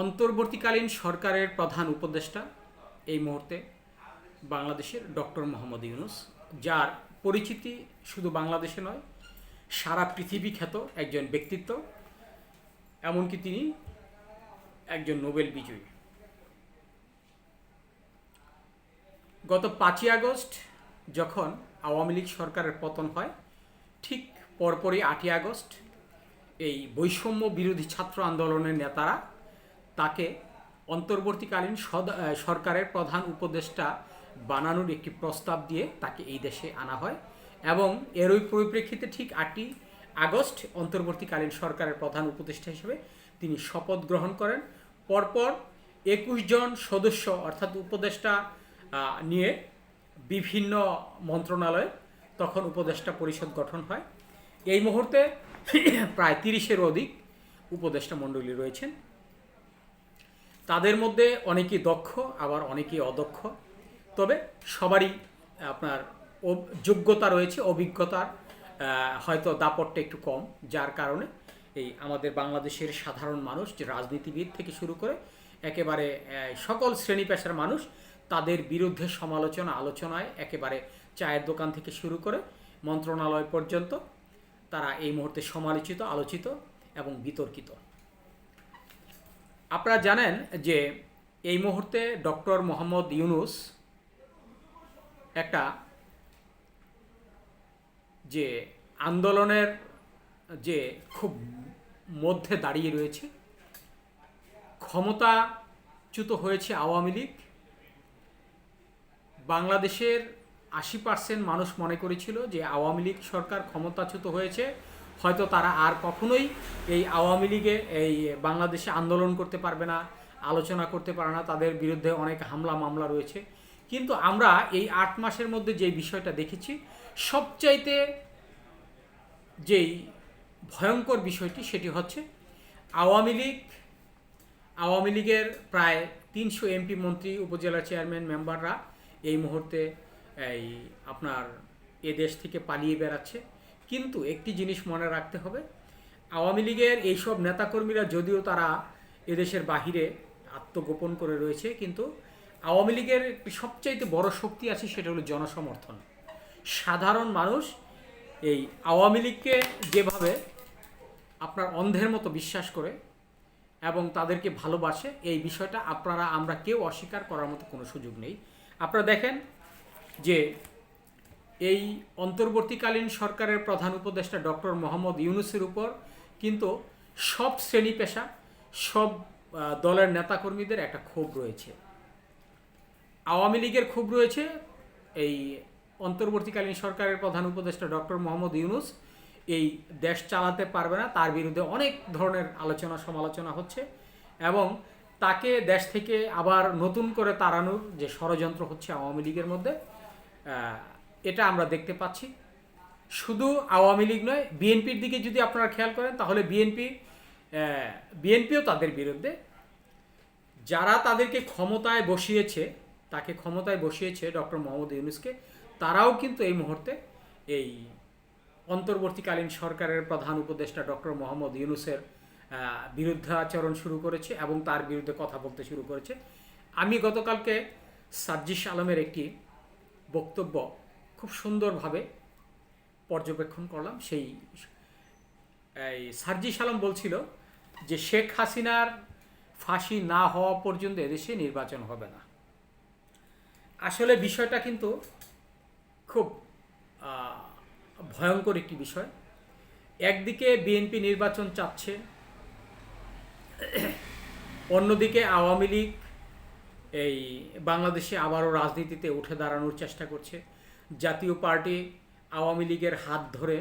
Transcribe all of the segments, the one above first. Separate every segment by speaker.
Speaker 1: অন্তর্বর্তীকালীন সরকারের প্রধান উপদেষ্টা এই মুহূর্তে বাংলাদেশের ডক্টর মোহাম্মদ ইউনুস, যার পরিচিতি শুধু বাংলাদেশে নয়, সারা পৃথিবী খ্যাত একজন ব্যক্তিত্ব, এমনকি তিনি একজন নোবেল বিজয়ী। গত পাঁচই আগস্ট যখন আওয়ামী লীগ সরকারের পতন হয়, ঠিক পরপরই আটই আগস্ট এই বৈষম্য বিরোধী ছাত্র আন্দোলনের নেতারা তাকে অন্তর্বর্তীকালীন সরকারের প্রধান উপদেষ্টা বানানোর একটি প্রস্তাব দিয়ে তাকে এই দেশে আনা হয় এবং এরই পরিপ্রেক্ষিতে ঠিক আটই আগস্ট অন্তর্বর্তীকালীন সরকারের প্রধান উপদেষ্টা হিসেবে তিনি শপথ গ্রহণ করেন। পরপর একুশ জন সদস্য অর্থাৎ উপদেষ্টা নিয়ে বিভিন্ন মন্ত্রণালয়ে তখন উপদেষ্টা পরিষদ গঠন হয়। এই মুহূর্তে প্রায় তিরিশের অধিক উপদেষ্টা মণ্ডলী রয়েছেন। তাদের মধ্যে অনেকেই দক্ষ, আবার অনেকেই অদক্ষ। তবে সবারই আপনার যোগ্যতা রয়েছে, অভিজ্ঞতার হয়তো দাপটটা একটু কম। যার কারণে এই আমাদের বাংলাদেশের সাধারণ মানুষ রাজনীতিবিদ থেকে শুরু করে একেবারে সকল শ্রেণি পেশার মানুষ, তাদের বিরুদ্ধে সমালোচনা, আলোচনায় একেবারে চায়ের দোকান থেকে শুরু করে মন্ত্রণালয় পর্যন্ত তারা এই মুহূর্তে সমালোচিত, আলোচিত এবং বিতর্কিত। আপনারা জানেন যে এই মুহূর্তে ডক্টর মোহাম্মদ ইউনুস একটা যে আন্দোলনের যে খুব মধ্যে দাঁড়িয়ে রয়েছে, ক্ষমতাচ্যুত হয়েছে আওয়ামী লীগ। বাংলাদেশের আশি পার্সেন্ট মানুষ মনে করেছিল যে আওয়ামী লীগ সরকার ক্ষমতাচ্যুত হয়েছে। হয়তো তারা আর কখনোই এই আওয়ামী লীগে, এই বাংলাদেশে আন্দোলন করতে পারবে না, আলোচনা করতে পারে না, তাদের বিরুদ্ধে অনেক হামলা মামলা রয়েছে। কিন্তু আমরা এই আট মাসের মধ্যে যে বিষয়টা দেখেছি, সবচাইতে যেই ভয়ঙ্কর বিষয়টি সেটি হচ্ছে আওয়ামী লীগ, আওয়ামী লীগের প্রায় তিনশো এমপি মন্ত্রী, উপজেলা চেয়ারম্যান, মেম্বাররা এই মুহূর্তে এই আপনার এ দেশ থেকে পালিয়ে বেড়াচ্ছে। কিন্তু একটি জিনিস মনে রাখতে হবে, আওয়ামী লীগের এইসব নেতাকর্মীরা যদিও তারা এদেশের বাহিরে আত্মগোপন করে রয়েছে, কিন্তু আওয়ামী লীগের সবচাইতে বড় শক্তি আছে সেটা হলো জনসমর্থন। সাধারণ মানুষ এই আওয়ামী লীগকে যেভাবে আপনার অন্ধের মতো বিশ্বাস করে এবং তাদেরকে ভালোবাসে, এই বিষয়টা আপনারা, আমরা কেউ অস্বীকার করার মতো কোনো সুযোগ নেই। আপনারা দেখেন যে এই অন্তর্বর্তীকালীন সরকারের প্রধান উপদেষ্টা ডক্টর মোহাম্মদ ইউনুসের উপর কিন্তু সব শ্রেণি পেশা, সব দলের নেতাকর্মীদের একটা ক্ষোভ রয়েছে। আওয়ামী লীগের ক্ষোভ রয়েছে। এই অন্তর্বর্তীকালীন সরকারের প্রধান উপদেষ্টা ডক্টর মোহাম্মদ ইউনুস এই দেশ চালাতে পারবে না। তার বিরুদ্ধে অনেক ধরনের আলোচনা, সমালোচনা হচ্ছে এবং তাকে দেশ থেকে আবার নতুন করে তাড়ানোর যে ষড়যন্ত্র হচ্ছে আওয়ামী লীগের মধ্যে এটা আমরা দেখতে পাচ্ছি। শুধু আওয়ামী লীগ নয়, বিএনপির দিকে যদি আপনারা খেয়াল করেন, তাহলে বিএনপি বিএনপিও তাদের বিরুদ্ধে। যারা তাদেরকে ক্ষমতায় বসিয়েছে, তাকে ক্ষমতায় বসিয়েছে ডক্টর মোহাম্মদ ইউনুসকে, তারাও কিন্তু এই মুহূর্তে এই অন্তর্বর্তীকালীন সরকারের প্রধান উপদেষ্টা ডক্টর মোহাম্মদ ইউনুসের বিরুদ্ধে আচরণ শুরু করেছে এবং তার বিরুদ্ধে কথা বলতে শুরু করেছে। আমি গতকালকে সাজ্জিস আলমের একটি বক্তব্য খুব সুন্দরভাবে পর্যবেক্ষণ করলাম। সেই এই সার্জিস আলম বলছিল যে, শেখ হাসিনার ফাঁসি না হওয়া পর্যন্ত এদেশে নির্বাচন হবে না। আসলে বিষয়টা কিন্তু খুব ভয়ঙ্কর একটি বিষয়। একদিকে বিএনপি নির্বাচন চাচ্ছে, অন্যদিকে আওয়ামী লীগ এই বাংলাদেশে আবারও রাজনীতিতে উঠে দাঁড়ানোর চেষ্টা করছে। জাতীয় পার্টি আওয়ামী লীগের হাত ধরে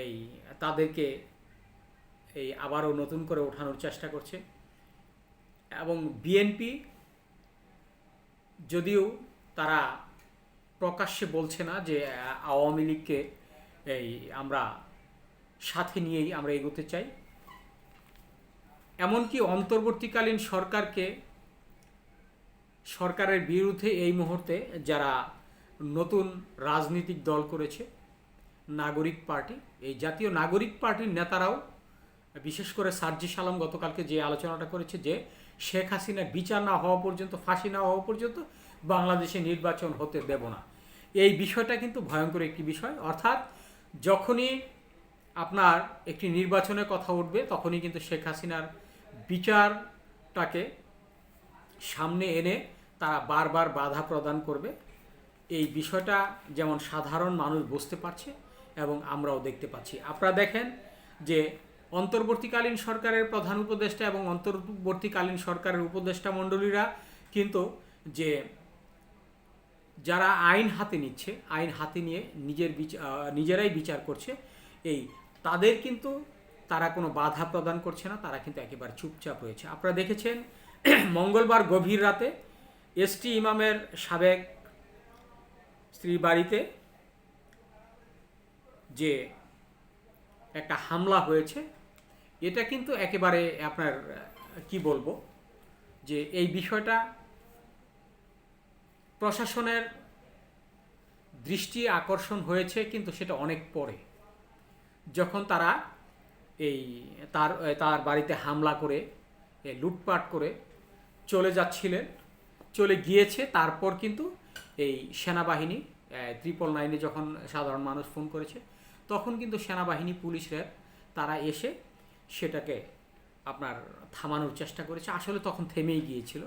Speaker 1: এই তাদেরকে এই আবারও নতুন করে ওঠানোর চেষ্টা করছে। এবং বিএনপি যদিও তারা প্রকাশ্যে বলছে না যে, আওয়ামী লীগকে এই আমরা সাথে নিয়েই আমরা এগোতে চাই। এমনকি অন্তর্বর্তীকালীন সরকারকে, সরকারের বিরুদ্ধে এই মুহূর্তে যারা নতুন রাজনৈতিক দল করেছে নাগরিক পার্টি। এই জাতীয় নাগরিক পার্টির নেতারাও, বিশেষ করে সার্জিস আলম গতকালকে যে আলোচনাটা করেছে যে শেখ হাসিনার বিচার না হওয়া পর্যন্ত, ফাঁসি না হওয়া পর্যন্ত বাংলাদেশে নির্বাচন হতে দেব না। এই বিষয়টা কিন্তু ভয়ঙ্কর একটি বিষয়। অর্থাৎ যখনই আপনার একটি নির্বাচনের কথা উঠবে, তখনই কিন্তু শেখ হাসিনার বিচারটাকে সামনে এনে তারা বারবার বাধা প্রদান করবে। এই বিষয়টা যেমন সাধারণ মানুষ বুঝতে পারছে এবং আমরাও দেখতে পাচ্ছি। আপনারা দেখেন যে অন্তর্বর্তীকালীন সরকারের প্রধান উপদেষ্টা এবং অন্তর্বর্তীকালীন সরকারের উপদেষ্টা মণ্ডলীরা কিন্তু যে যারা আইন হাতে নিচ্ছে আইন হাতে নিয়ে নিজের বিচা- আহ, নিজেরাই বিচার করছে এই তাদের কিন্তু তারা কোনো বাধা প্রদান করছে না তারা কিন্তু একেবারে চুপচাপ রয়েছে। আপনারা দেখেছেন মঙ্গলবার গভীর রাতে এসটি ইমামের সাবেক স্ত্রীর বাড়িতে যে একটা হামলা হয়েছে, এটা কিন্তু একেবারে আপনার কি বলব, যে এই বিষয়টা প্রশাসনের দৃষ্টি আকর্ষণ হয়েছে, কিন্তু সেটা অনেক পরে। যখন তারা এই তার তার বাড়িতে হামলা করে লুটপাট করে চলে যাচ্ছিলেন, চলে গিয়েছে, তারপর কিন্তু এই সেনাবাহিনী ত্রিপল নাইনে যখন সাধারণ মানুষ ফোন করেছে, তখন কিন্তু সেনাবাহিনী পুলিশরা তারা এসে সেটাকে আপনার থামানোর চেষ্টা করেছে। আসলে তখন থেমেই গিয়েছিল।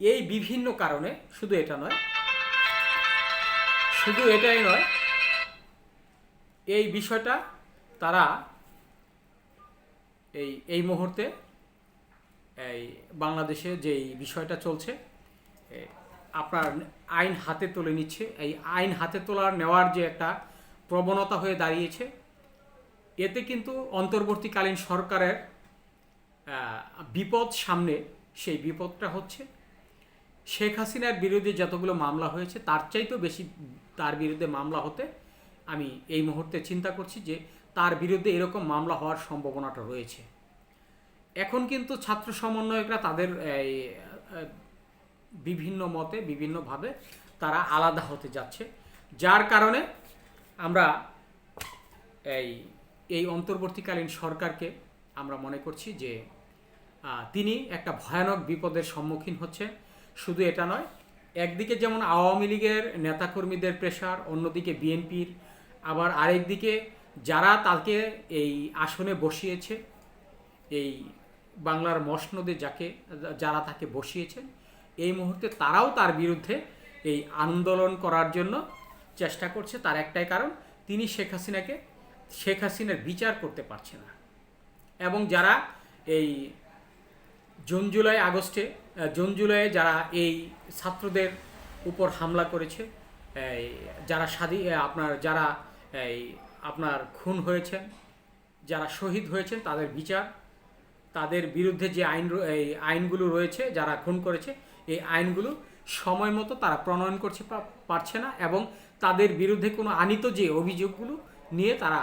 Speaker 1: এই বিভিন্ন কারণে শুধু এটা নয়, শুধু এটাই নয়, এই বিষয়টা তারা এই এই মুহূর্তে এই বাংলাদেশে যে এই বিষয়টা চলছে আপনার আইন হাতে তুলে নিচ্ছে। এই আইন হাতে তোলার নেওয়ার যে একটা প্রবণতা হয়ে দাঁড়িয়েছে, এতে কিন্তু অন্তর্বর্তীকালীন সরকারের বিপদ সামনে সেই বিপদটা হচ্ছে। শেখ হাসিনার বিরুদ্ধে যতগুলো মামলা হয়েছে, তার চাইতেও বেশি তার বিরুদ্ধে মামলা হতে আমি এই মুহূর্তে চিন্তা করছি যে তার বিরুদ্ধে এরকম মামলা হওয়ার সম্ভাবনাটা রয়েছে। এখন কিন্তু ছাত্র সমন্বয়করা তাদের বিভিন্ন মতে, বিভিন্নভাবে তারা আলাদা হতে যাচ্ছে। যার কারণে আমরা এই এই অন্তর্বর্তীকালীন সরকারকে আমরা মনে করছি যে তিনি একটা ভয়ানক বিপদের সম্মুখীন হচ্ছে। শুধু এটা নয়, একদিকে যেমন আওয়ামী লীগের নেতাকর্মীদের প্রেশার, অন্যদিকে বিএনপির, আবার আরেকদিকে যারা তাকে এই আসনে বসিয়েছে, এই বাংলার মসনদে যাকে, যারা তাকে বসিয়েছেন এই মুহূর্তে তারাও তার বিরুদ্ধে এই আন্দোলন করার জন্য চেষ্টা করছে। তার একটাই কারণ, তিনি শেখ হাসিনাকে, শেখ হাসিনার বিচার করতে পারছে না। এবং যারা এই জুন, জুলাই, আগস্টে জুন, জুলাইয়ে যারা এই ছাত্রদের উপর হামলা করেছে যারা স্বাধীন আপনার যারা এই আপনার খুন হয়েছেন, যারা শহীদ হয়েছেন, তাদের বিচার, তাদের বিরুদ্ধে যে আইন এই আইনগুলো রয়েছে, যারা খুন করেছে এই আইনগুলো সময় মতো তারা প্রণয়ন করছে পারছে না এবং তাদের বিরুদ্ধে কোনো আনিত যে অভিযোগগুলো নিয়ে তারা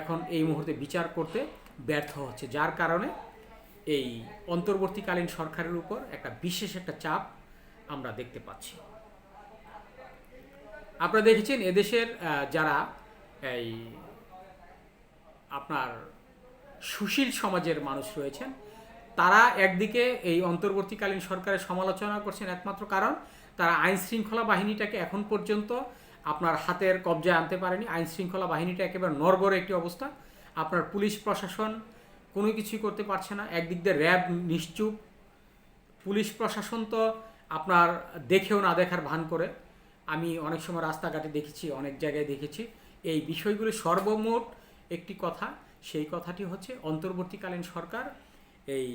Speaker 1: এখন এই মুহূর্তে বিচার করতে ব্যর্থ হচ্ছে, যার কারণে এই অন্তর্বর্তীকালীন সরকারের উপর একটা বিশেষ একটা চাপ আমরা দেখতে পাচ্ছি। আপনারা দেখেছেন এদেশের যারা এই আপনার সুশীল সমাজের মানুষ রয়েছেন তারা একদিকে এই অন্তর্বর্তীকালীন সরকারের সমালোচনা করছেন একমাত্র কারণ তারা আইন শৃঙ্খলা বাহিনীটাকে এখন পর্যন্ত আপনার হাতের কবজায় আনতে পারেনি। আইন শৃঙ্খলা বাহিনীটা একেবারে নরবরে একটি অবস্থা। আপনার পুলিশ প্রশাসন কোনো কিছুই করতে পারছে না। একদিক দিয়ে র্যাব নিশ্চুপ। পুলিশ প্রশাসন তো আপনার দেখেও না দেখার ভান করে। আমি অনেক সময় রাস্তাঘাটে দেখেছি, অনেক জায়গায় দেখেছি। এই বিষয়গুলি সর্বমোট একটি কথা। সেই কথাটি হচ্ছে অন্তর্বর্তীকালীন সরকার এই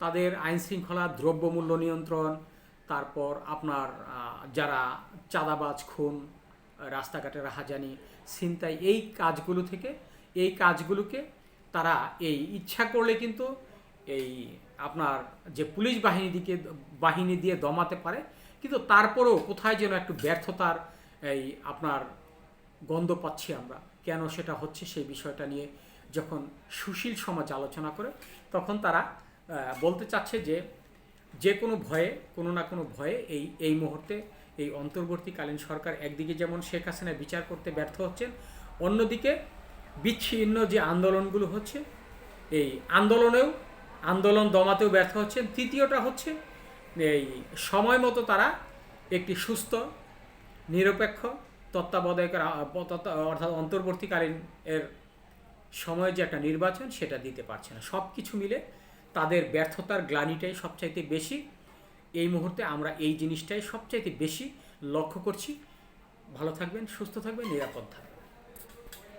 Speaker 1: তাদের আইন শৃঙ্খলা দ্রব্যমূল্য নিয়ন্ত্রণ, তারপর আপনার যারা চাঁদাবাজ, খুন, রাস্তাঘাটে রাহাজানি, ছিনতাই, এই কাজগুলো থেকে, এই কাজগুলোকে তারা এই ইচ্ছা করলে কিন্তু এই আপনার যে পুলিশ বাহিনী দিকে বাহিনী দিয়ে দমাতে পারে, কিন্তু তারপরেও কোথায় যেন একটু ব্যর্থতার এই আপনার গন্ধ পাচ্ছি আমরা। কেন সেটা হচ্ছে সেই বিষয়টা নিয়ে যখন সুশীল সমাজ আলোচনা করে, তখন তারা বলতে চাচ্ছে যে যে কোনো ভয়ে, কোনো না কোনো ভয়ে এই এই মুহূর্তে এই অন্তর্বর্তীকালীন সরকার একদিকে যেমন শেখ হাসিনা বিচার করতে ব্যর্থ হচ্ছেন, অন্যদিকে বিচ্ছিন্ন যে আন্দোলনগুলো হচ্ছে, এই আন্দোলনেও, আন্দোলন দমাতেও ব্যর্থ হচ্ছেন। তৃতীয়টা হচ্ছে এই সময় মতো তারা একটি সুস্থ, নিরপেক্ষ, তত্ত্বাবধায়কের অর্থাৎ অন্তর্বর্তীকালীন এর সময়ে যে একটা নির্বাচন সেটা দিতে পারছে না। সব কিছু মিলে তাদের ব্যর্থতার গ্লানিটাই সবচাইতে বেশি। এই মুহূর্তে আমরা এই জিনিসটাই সবচাইতে বেশি লক্ষ্য করছি। ভালো থাকবেন, সুস্থ থাকবেন, নিরাপদ থাকবেন।